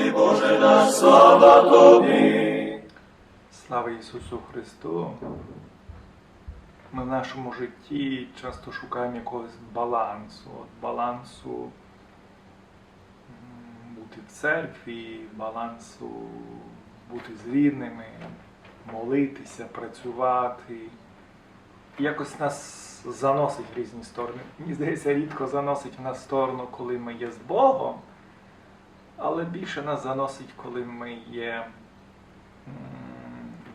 тобі, Боже наш, слава тобі. Слава Ісусу Христу! Ми в нашому житті часто шукаємо якогось балансу. От балансу бути в церкві, балансу бути з рідними, молитися, працювати. Якось нас заносить в різні сторони. Мені здається, рідко заносить в нас сторону, коли ми є з Богом, але більше нас заносить, коли ми є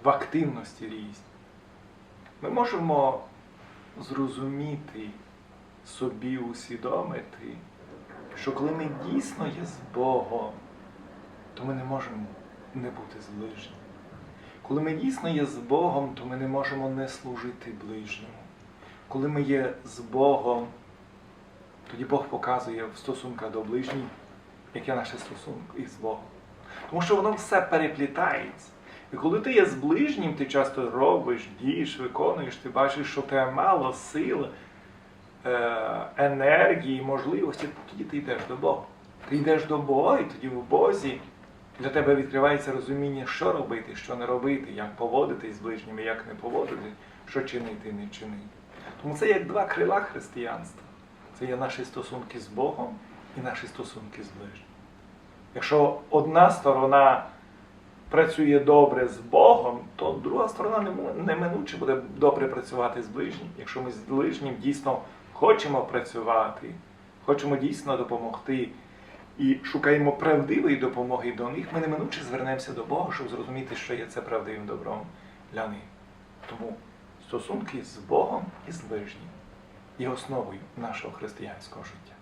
в активності різні. Ми можемо зрозуміти собі, усвідомити, що коли ми дійсно є з Богом, то ми не можемо не бути з ближнім. Коли ми дійсно є з Богом, то ми не можемо не служити ближньому. Коли ми є з Богом, тоді Бог показує в стосунках до ближніх, яке наше стосунки із Богом. Тому що воно все переплітається. І коли ти є з ближнім, ти часто робиш, дієш, виконуєш, ти бачиш, що тебе мало сил, е, енергії, можливості, тоді ти йдеш до Бога. Ти йдеш до Бога, і тоді в Бозі для тебе відкривається розуміння, що робити, що не робити, як поводитись з ближніми, як не поводити, що чинити, не чинити. Тому це як два крила християнства. Це є наші стосунки з Богом і наші стосунки з ближнім. Якщо одна сторона працює добре з Богом, то друга сторона неминуче буде добре працювати з ближнім. Якщо ми з ближнім дійсно хочемо працювати, хочемо дійсно допомогти і шукаємо правдивої допомоги до них, ми неминуче звернемося до Бога, щоб зрозуміти, що є це правдивим добром для них. Тому стосунки з Богом і з ближнім є основою нашого християнського життя.